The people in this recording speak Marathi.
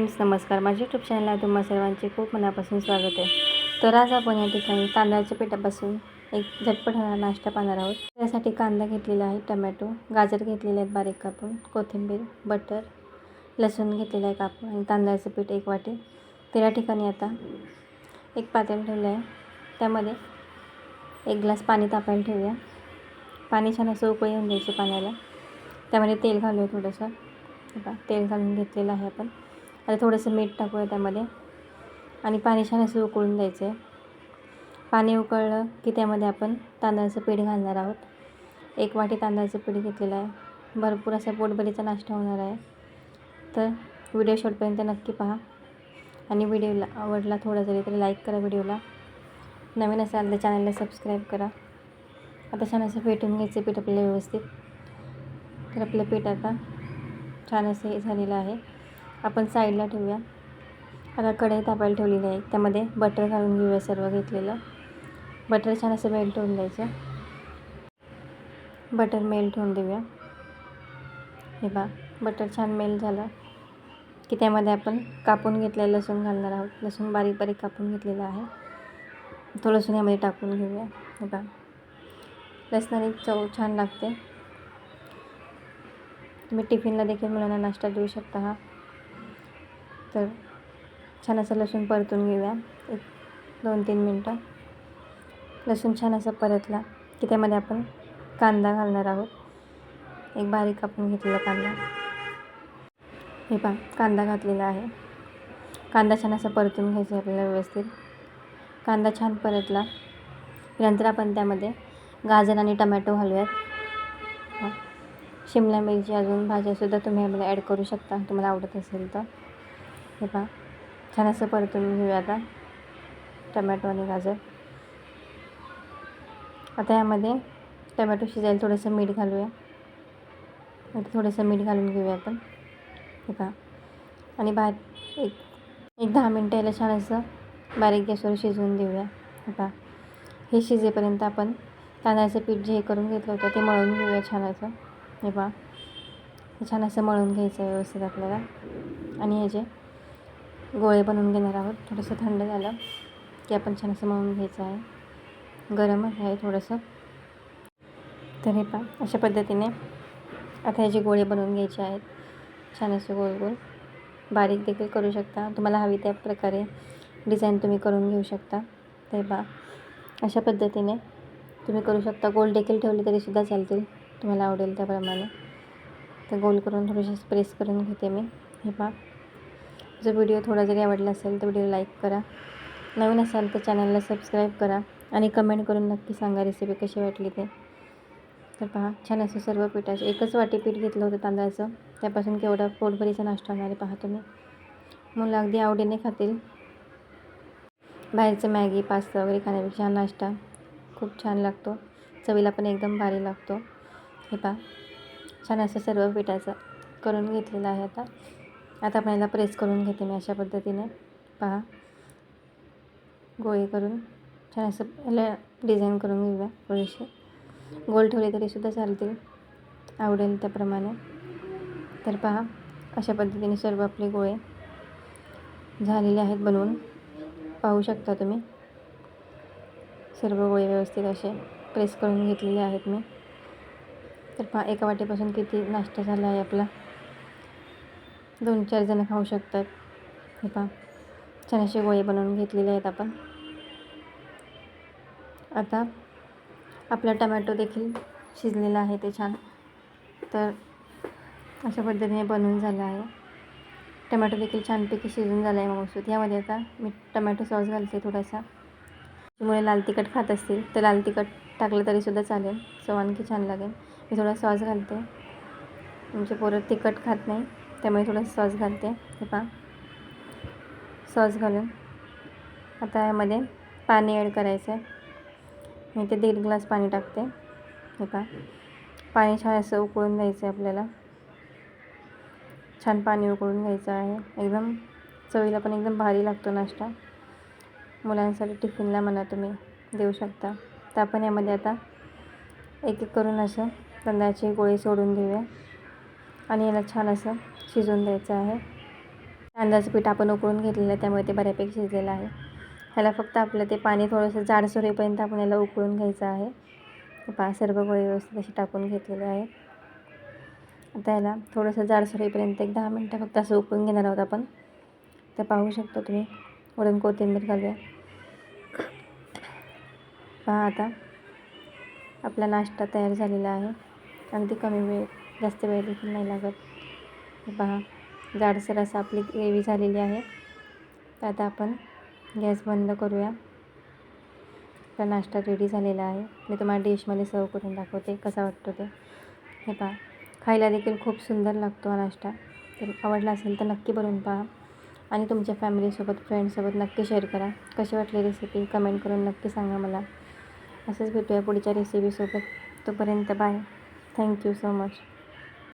फ्रेंड्स नमस्कार. माझ्या यूट्यूब चॅनलला तुम्हा सर्वांचे खूप मनापासून स्वागत आहे. तर आज आपण या ठिकाणी तांदळाच्या पिठापासून एक झटपट होणारा नाश्ता पाहणार आहोत. त्यासाठी कांदा घेतलेला आहे टमॅटो गाजर घेतलेले आहेत बारीक कापून कोथिंबीर बटर लसूण घेतलेलं आहे कापून आणि तांदळाचं पीठ एक वाटी. तर या ठिकाणी आता एक पातेल ठेवलं आहे. त्यामध्ये एक ग्लास पाणी तापायला ठेवूया. पाणी छान असं उकळी येऊन द्यायचं पाण्याला. त्यामध्ये तेल घालूया थोडंसं. तेल घालून घेतलेलं आहे आपण. आता थोडंसं मीठ टाकूया त्यामध्ये. आणि पाणी छान असं उकळून द्यायचं आहे. पाणी उकळलं की त्यामध्ये आपण तांदळाचं पीठ घालणार आहोत. एक वाटी तांदळाचं पीठ घेतलेलं आहे. भरपूर असा पोटभरीचा नाश्ता होणार आहे. तर व्हिडिओ शॉर्टपर्यंत नक्की पहा. आणि व्हिडिओला आवडला थोडा जरी तरी लाईक करा व्हिडिओला. नवीन असाल तर चॅनलला सबस्क्राईब करा. आता छान असं फेटून घ्यायचं पीठ आपल्याला व्यवस्थित. तर आपलं पीठ आता छान असं हे झालेलं आहे. आपण साईडला ठेवूया. आता कढई तापायला ठेवलेली आहे. त्यामध्ये बटर घालून घेऊया सर्व घेतलेलं. बटर छान असं मेल्ट होऊन द्यायचं. बटर मेल्ट होऊन देऊया. हे बा बटर छान मेल्ट झालं. की त्यामध्ये आपण कापून घेतलेलं लसूण घालणार आहोत. लसूण बारीक बारीक कापून घेतलेलं आहे. तो लसूण यामध्ये टाकून घेऊया. हे बा लसणाने चव छान लागते. तुम्ही टिफिनला देखील मुलांना नाश्ता देऊ शकता हा. तर छान असं लसूण परतून घेऊया. एक दोन तीन मिनटं. लसूण छान असं परतला की त्यामध्ये आपण कांदा घालणार आहोत. एक बारीक कापून घेतलेला कांदा. हे पहा कांदा घातलेला आहे. कांदा छान असा परतून घ्यायचा आहे आपल्याला व्यवस्थित. कांदा छान परतला. नंतर आपण त्यामध्ये गाजर आणि टमॅटो घालूयात. शिमला मिरची अजून भाज्यासुद्धा तुम्ही आम्हाला ॲड करू शकता. तुम्हाला आवडत असेल तर. हे पहा. छान असं परतून घेऊया आता. टमॅटो आणि गाजर. आता यामध्ये टमॅटो शिजायला थोडंसं मीठ घालूया. आता थोडंसं मीठ घालून घेऊया आपण. हे पहा. आणि भात एक एक दहा मिनटं याला छान असं बारीक गॅसवर शिजवून देऊया. हे पहा. हे शिजेपर्यंत आपण तांदळाचं पीठ जे हे करून घेतलं होतं ते मळून घेऊया छान असं. हे पहा. हे छान असं मळून घ्यायचं आहे व्यवस्थित आपल्याला. आणि ह्याचे गोळे बनवून घेणार आहोत. थोडंसं थंड झालं की आपण छान असं मळून घ्यायचं आहे. गरमच आहे थोडंसं. तर हे पहा अशा पद्धतीने आता ह्याचे गोळे बनवून घ्यायचे आहेत छान असे गोल गोल बारीक देखील करू शकता. तुम्हाला हवी त्या प्रकारे डिझाईन तुम्ही करून घेऊ शकता. ते पहा अशा पद्धतीने तुम्ही करू शकता. गोल देखील ठेवले तरीसुद्धा चालतील तुम्हाला आवडेल त्याप्रमाणे. तर गोल करून थोडेसे प्रेस करून घेते मी. हे पा जर व्हिडिओ थोडा जरी आवडला असेल तर व्हिडिओ लाईक करा. नवीन असाल तर चॅनलला सबस्क्राईब करा आणि कमेंट करून नक्की सांगा रेसिपी कशी वाटली ते. तर पहा छान असं सर्व पिठाचं एकच वाटी पीठ घेतलं होतं तांदळाचं. त्यापासून केवढा पोटभरीचा नाश्ता होणार आहे पहा तुम्ही मुलं अगदी आवडीने खातील. बाहेरचं मॅगी पास्ता वगैरे खाण्यापेक्षा हा नाश्ता खूप छान लागतो. चवीला पण एकदम भारी लागतो. हे पहा छान असं सर्व पिठाचं करून घेतलेलं आहे आता. आता आपण याला प्रेस करून घेते मी अशा पद्धतीने. पहा. गोळे करून छान असं याला डिझाईन करून घेऊया थोडेसे. गोल ठेवले तरीसुद्धा चालतील. आवडेल त्याप्रमाणे. तर पहा अशा पद्धतीने सर्व आपले गोळे झालेले आहेत बनवून. पाहू शकता तुम्ही. सर्व गोळे व्यवस्थित असे प्रेस करून घेतलेले आहेत मी. तर पहा एका वाटेपासून किती नाश्ता झाला आहे आपला. दोन चार जणं खाऊ शकतात. हे पहा. छान असे गोळे बनवून घेतलेले आहेत आपण. आता आपला टमॅटो देखील शिजलेला आहे ते छान. तर अशा पद्धतीने बनवून झालं आहे. टमॅटो देखील छानपैकी शिजून झाला आहे मऊसूत यामध्ये आता मी टमॅटो सॉस घालते थोडासा. त्यामुळे लाल तिखट खात असतील तर लाल तिखट टाकलं तरीसुद्धा चालेल. चव आणखी छान लागेल. मी थोडा सॉस घालते. म्हणजे पोरं तिखट खात नाही. त्यामुळे थोडंसं सॉस घालते. हे पहा. सॉस घालून. आता यामध्ये पाणी ॲड करायचं आहे मी ते दीड ग्लास पाणी टाकते. हे पहा. पाणी छान असं उकळून द्यायचं आहे आपल्याला. छान पाणी उकळून घ्यायचं आहे. एकदम चवीला पण एकदम भारी लागतो नाश्ता. मुलांसाठी टिफिनला म्हणा तुम्ही देऊ शकता. तर आपण यामध्ये आता एक एक करून असं तांदळाची गोळे सोडून देऊया आणि याला छान असं शिजवून द्यायचं आहे. तांदळाचं पीठ आपण उकळून घेतलेलं आहे त्यामुळे ते बऱ्यापैकी शिजलेलं आहे. ह्याला फक्त आपलं ते पाणी थोडंसं जाडसर होईपर्यंत आपण याला उकळून घ्यायचं आहे. पा पहा सर्व गोळे व्यवस्थित अशी टाकून घेतलेले आहे. आता ह्याला थोडंसं जाडसर होईपर्यंत एक दहा मिनटं फक्त असं उकळून घेणार आहोत आपण. तर पाहू शकता तुम्ही वरून कोथिंबीर घालूया. पहा आता आपला नाश्ता तयार झालेला आहे. अगदी कमी वेळ जास्त वेळ देखील नाही लागत. हे पहा जाडसर असं आपली ग्रेव्ही झालेली आहे. तर आता आपण गॅस बंद करूया. तर नाश्ता रेडी झालेला आहे. मी तुम्हाला डिशमध्ये सर्व करून दाखवते कसा वाटतो ते. हे पहा खायला देखील खूप सुंदर लागतो हा नाश्ता. तर आवडला असेल तर नक्की बनवून पहा. आणि तुमच्या फॅमिलीसोबत फ्रेंड्ससोबत नक्की शेअर करा. कशी वाटली रेसिपी कमेंट करून नक्की सांगा मला. असंच भेटूया पुढच्या रेसिपीसोबत तोपर्यंत बाय थँक्यू सो मच